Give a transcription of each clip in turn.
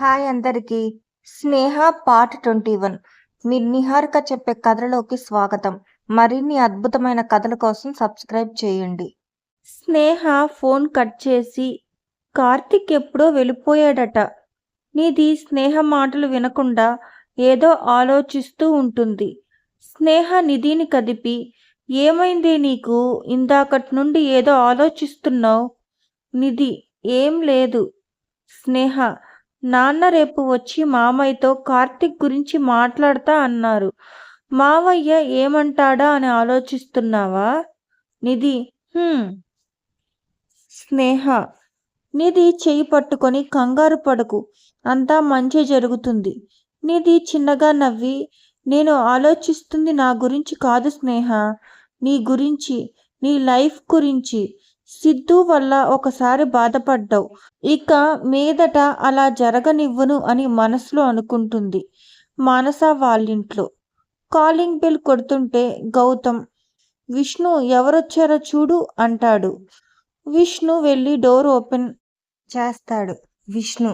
Hi అందరికీ. Sneha part twenty one. మీ నిహారిక చెప్పే కథలోకి స్వాగతం. మరిన్ని అద్భుతమైన కథల కోసం సబ్స్క్రైబ్ చేయండి. స్నేహ ఫోన్ కట్ చేసి కార్తిక్ ఎప్పుడో వెళ్ళిపోయాడట. నీది స్నేహ మాటలు వినకుండా ఏదో ఆలోచిస్తూ ఉంటుంది. స్నేహ నిధిని కదిపి ఏమైంది నీకు? ఇందాకటి నుండి ఏదో ఆలోచిస్తున్నావు? నిధి ఏం లేదు. స్నేహ నాన్న రేపు వచ్చి మామయ్యతో కార్తిక్ గురించి మాట్లాడతా అన్నారు. మావయ్య ఏమంటాడా అని ఆలోచిస్తున్నావా? నిధి స్నేహ నిధి చేయి పట్టుకొని కంగారు పడకు. అంతా మంచి జరుగుతుంది. నిధి చిన్నగా నవ్వి నేను ఆలోచిస్తుంది నా గురించి కాదు స్నేహ. నీ గురించి నీ లైఫ్ గురించి. సిద్ధు వల్ల ఒకసారి బాధపడ్డావు. ఇక మీదట అలా జరగనివ్వను అని మనసులో అనుకుంటుంది మానస వాళ్ళింట్లో. కాలింగ్ బెల్ కొడుతుంటే గౌతమ్ విష్ణు ఎవరొచ్చారో చూడు అంటాడు. విష్ణు వెళ్ళి డోర్ ఓపెన్ చేస్తాడు. విష్ణు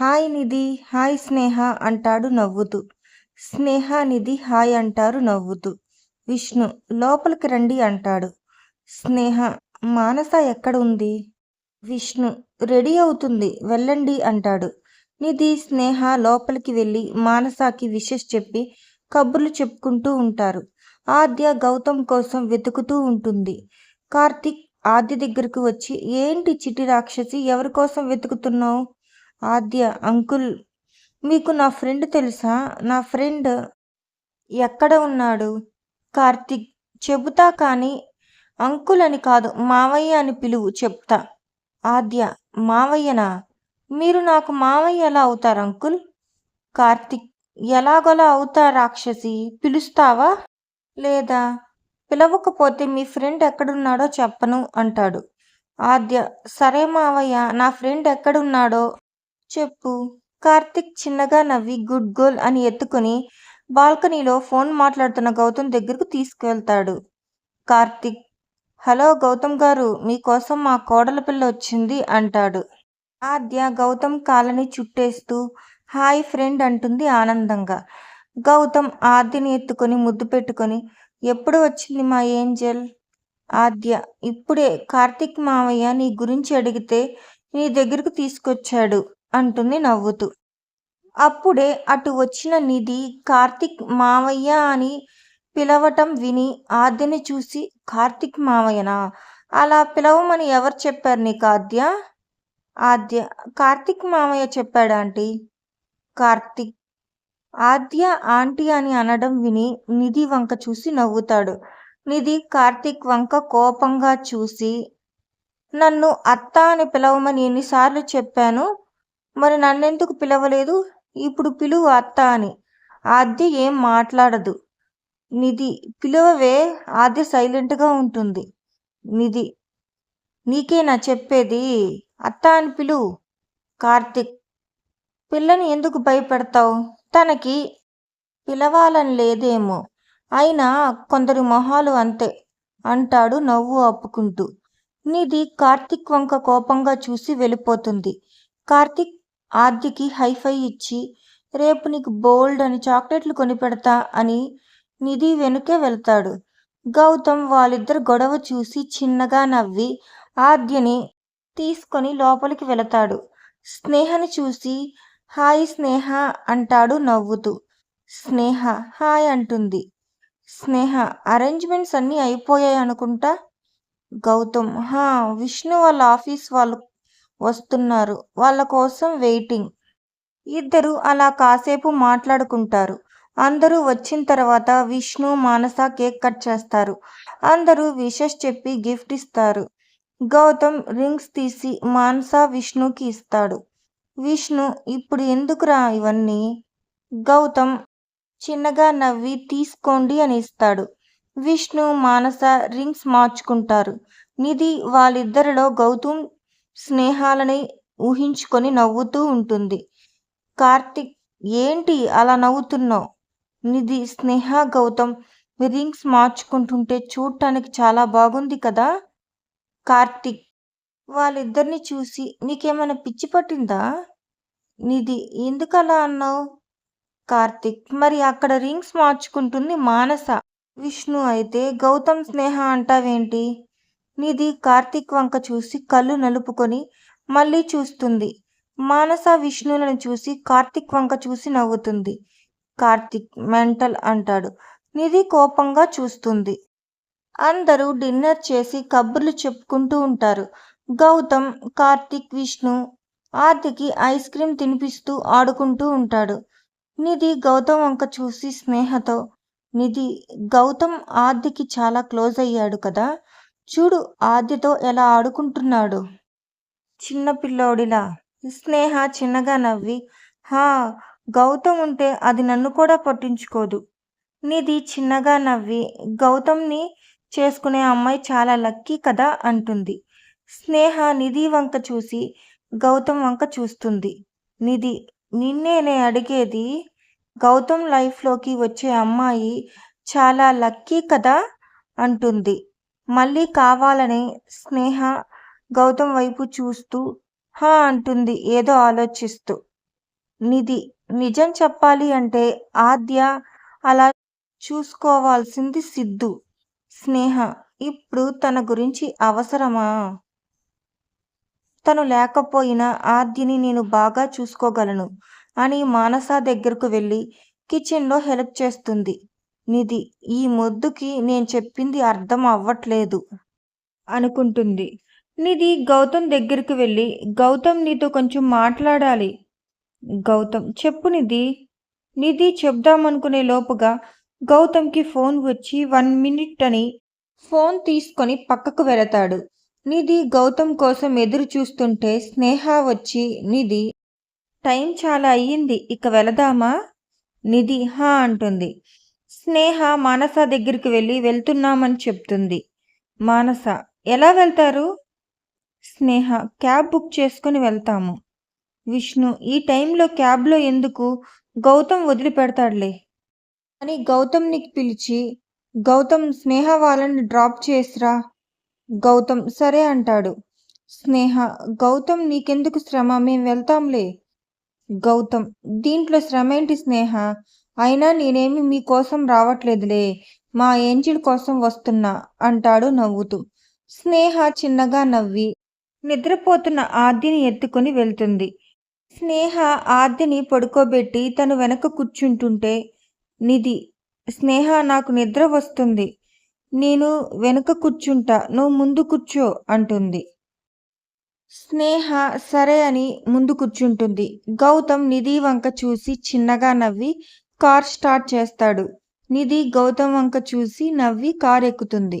హాయ్ నిధి హాయ్ స్నేహ అంటాడు నవ్వుతూ. స్నేహ నిధి హాయ్ అంటారు నవ్వుతూ. విష్ణు లోపలికి రండి అంటాడు. స్నేహ మానస ఎక్కడ ఉంది విష్ణు రెడీ అవుతుంది వెళ్ళండి అంటాడు. నిధి స్నేహ లోపలికి వెళ్ళి మానసకి విషెస్ చెప్పి కబుర్లు చెప్పుకుంటూ ఉంటారు. ఆద్య గౌతమ్ కోసం వెతుకుతూ ఉంటుంది. కార్తిక్ ఆద్య దగ్గరకు వచ్చి ఏంటి చిటి రాక్షసి ఎవరి కోసం వెతుకుతున్నావు? ఆద్య అంకుల్ మీకు నా ఫ్రెండ్ తెలుసా? నా ఫ్రెండ్ ఎక్కడ ఉన్నాడు? కార్తిక్ చెబుతా కానీ అంకుల్ అని కాదు మావయ్య అని పిలువు చెప్తా. ఆద్య మావయ్యనా? మీరు నాకు మావయ్య ఎలా అవుతారు అంకుల్? కార్తిక్ ఎలాగోలా అవుతా రాక్షసి? పిలుస్తావా? లేదా? పిలవకపోతే మీ ఫ్రెండ్ ఎక్కడున్నాడో చెప్పను అంటాడు. ఆద్య సరే మావయ్య నా ఫ్రెండ్ ఎక్కడున్నాడో చెప్పు. కార్తిక్ చిన్నగా నవ్వి గుడ్ గోల్ అని ఎత్తుకుని బాల్కనీలో ఫోన్ మాట్లాడుతున్న గౌతమ్ దగ్గరకు తీసుకువెళ్తాడు కార్తిక్ హలో గౌతమ్ గారు మీకోసం మా కోడల పిల్ల వచ్చింది అంటాడు. ఆద్య గౌతమ్ కాలని చుట్టేస్తూ హాయ్ ఫ్రెండ్ అంటుంది ఆనందంగా. గౌతమ్ ఆద్యని ఎత్తుకొని ముద్దు పెట్టుకొని ఎప్పుడు వచ్చింది మా ఏంజల్? ఆద్య ఇప్పుడే కార్తిక్ మావయ్య నీ గురించి అడిగితే నీ దగ్గరకు తీసుకొచ్చాడు అంటుంది నవ్వుతూ. అప్పుడే అటు వచ్చిన నిధి కార్తిక్ మావయ్య అని పిలవటం విని ఆద్యని చూసి కార్తిక్ మావయ్యనా అలా పిలవమని ఎవరు చెప్పారు నీకు ఆద్య? ఆద్య కార్తిక్ మామయ్య చెప్పాడు ఆంటీ? కార్తిక్ ఆద్య ఆంటీ అని అనడం విని నిధి వంక చూసి నవ్వుతాడు. నిధి కార్తిక్ వంక కోపంగా చూసి నన్ను అత్త అని పిలవమని ఎన్నిసార్లు చెప్పాను మరి నన్నెందుకు పిలవలేదు? ఇప్పుడు పిలువు అత్త అని. ఆద్య ఏం మాట్లాడదు. నిధి పిలువవే ఆది సైలెంట్గా ఉంటుంది. నిధి నీకేనా చెప్పేది? అత్త అని పిలువు కార్తిక్ పిల్లని ఎందుకు భయపెడతావు? తనకి పిలవాలని లేదేమో. అయినా కొందరి మొహాలు అంతే అంటాడు నవ్వు ఆపుకుంటూ. నిధి కార్తిక్ వంక కోపంగా చూసి వెళ్ళిపోతుంది. కార్తిక్ ఆద్యకి హైఫై ఇచ్చి రేపు నీకు బోల్డ్ అని చాక్లెట్లు కొనిపెడతా అని నిధి వెనుకే వెళ్తాడు. గౌతమ్ వాళ్ళిద్దరు గొడవ చూసి చిన్నగా నవ్వి ఆద్యని తీసుకొని లోపలికి వెళతాడు. స్నేహని చూసి హాయ్ స్నేహ అంటాడు నవ్వుతూ. స్నేహ హాయ్ అంటుంది. స్నేహ అరేంజ్మెంట్స్ అన్నీ అయిపోయాయి అనుకుంటా? గౌతమ్ హా విష్ణు వాళ్ళ ఆఫీస్ వాళ్ళు వస్తున్నారు. వాళ్ళ కోసం వెయిటింగ్. ఇద్దరు అలా కాసేపు మాట్లాడుకుంటారు. అందరూ వచ్చిన తర్వాత విష్ణు మానస కేక్ కట్ చేస్తారు. అందరూ విషెస్ చెప్పి గిఫ్ట్ ఇస్తారు. గౌతమ్ రింగ్స్ తీసి మానస విష్ణుకి ఇస్తాడు. విష్ణు ఇప్పుడు ఎందుకురా ఇవన్నీ గౌతమ్ చిన్నగా నవ్వి తీసుకోండి అని ఇస్తాడు. విష్ణు మానస రింగ్స్ మార్చుకుంటారు. నిధి వాళ్ళిద్దరిలో గౌతమ్ స్నేహాలని ఊహించుకొని నవ్వుతూ ఉంటుంది. కార్తిక్ ఏంటి అలా నవ్వుతున్నావు? నిధి స్నేహ గౌతమ్ రింగ్స్ మార్చుకుంటుంటే చూడటానికి చాలా బాగుంది కదా? కార్తిక్ వాళ్ళిద్దరిని చూసి నీకేమైనా పిచ్చి పట్టిందా? నిధి ఎందుకలా అన్నావు? కార్తిక్ మరి అక్కడ రింగ్స్ మార్చుకుంటుంది మానస. విష్ణు అయితే గౌతమ్ స్నేహ అంటావేంటి? నిధి కార్తిక్ వంక చూసి కళ్ళు నలుపుకొని మళ్ళీ చూస్తుంది. మానస విష్ణులను చూసి కార్తిక్ వంక చూసి నవ్వుతుంది. కార్తిక్ మెంటల్ అంటాడు. నిధి కోపంగా చూస్తుంది. అందరూ డిన్నర్ చేసి కబుర్లు చెప్పుకుంటూ ఉంటారు. గౌతమ్ కార్తిక్ విష్ణు ఆర్తికి ఐస్ క్రీమ్ తినిపిస్తూ ఆడుకుంటూ ఉంటాడు. నిధి గౌతమ్ వంక చూసి స్నేహతో నిధి గౌతమ్ ఆద్యకి చాలా క్లోజ్ అయ్యాడు కదా? చూడు ఆద్యతో ఎలా ఆడుకుంటున్నాడు. చిన్న పిల్లోడిలా. స్నేహ చిన్నగా నవ్వి హా గౌతమ్ ఉంటే అది నన్ను కూడా పట్టించుకోదు. నిధి చిన్నగా నవ్వి గౌతమ్ని చేసుకునే అమ్మాయి చాలా లక్కీ కదా అంటుంది. స్నేహ నిధి వంక చూసి గౌతమ్ వంక చూస్తుంది. నిధి నిన్నేనే అడిగేది గౌతమ్ లైఫ్లోకి వచ్చే అమ్మాయి చాలా లక్కీ కదా అంటుంది. మళ్ళీ కావాలని స్నేహ గౌతమ్ వైపు చూస్తూ హా అంటుంది ఏదో ఆలోచిస్తూ. నిధి నిజం చెప్పాలి అంటే ఆద్య అలా చూసుకోవాల్సింది సిద్ధు. స్నేహ ఇప్పుడు తన గురించి అవసరమా? తను లేకపోయినా ఆద్యని నేను బాగా చూసుకోగలను అని మానస దగ్గరకు వెళ్ళి కిచెన్లో హెల్ప్ చేస్తుంది. నిధి ఈ మొద్దుకి నేను చెప్పింది అర్థం అవ్వట్లేదు అనుకుంటుంది. నిధి గౌతమ్ దగ్గరికి వెళ్ళి గౌతమ్ నీతో కొంచెం మాట్లాడాలి. గౌతమ్ చెప్పు నిధి. నిధి చెప్దామనుకునే లోపుగా గౌతమ్కి ఫోన్ వచ్చి వన్ మినిట్ అని ఫోన్ తీసుకొని పక్కకు వెళతాడు. నిధి గౌతమ్ కోసం ఎదురు చూస్తుంటే స్నేహ వచ్చి నిధి టైం చాలా అయ్యింది ఇక వెళదామా? నిధి హా అంటుంది. స్నేహ మానస దగ్గరికి వెళ్ళి వెళ్తున్నామని చెప్తుంది. మానస ఎలా వెళ్తారు? స్నేహ క్యాబ్ బుక్ చేసుకుని వెళ్తాము. విష్ణు ఈ టైంలో క్యాబ్లో ఎందుకు? గౌతమ్ వదిలిపెడతాడులే. అని గౌతమ్ని పిలిచి గౌతమ్ స్నేహ వాళ్ళని డ్రాప్ చేసిరా? గౌతమ్ సరే అంటాడు. స్నేహ గౌతమ్ నీకెందుకు శ్రమ? మేము వెళ్తాంలే. గౌతమ్ దీంట్లో శ్రమ ఏంటి స్నేహ? అయినా నేనేమి మీకోసం రావట్లేదులే. మా ఏంజిల్ కోసం వస్తున్నా అంటాడు నవ్వుతూ. స్నేహ చిన్నగా నవ్వి నిద్రపోతున్న ఆద్యని ఎత్తుకొని వెళ్తుంది. స్నేహ ఆద్యని పడుకోబెట్టి తను వెనక కూర్చుంటుంటే నిధి స్నేహ నాకు నిద్ర వస్తుంది. నేను వెనుక కూర్చుంటా నువ్వు ముందు కూర్చో అంటుంది. స్నేహ సరే అని ముందు కూర్చుంటుంది. గౌతమ్ నిధి వంక చూసి చిన్నగా నవ్వి కార్ స్టార్ట్ చేస్తాడు. నిధి గౌతమ్ వంక చూసి నవ్వి కార్ ఎక్కుతుంది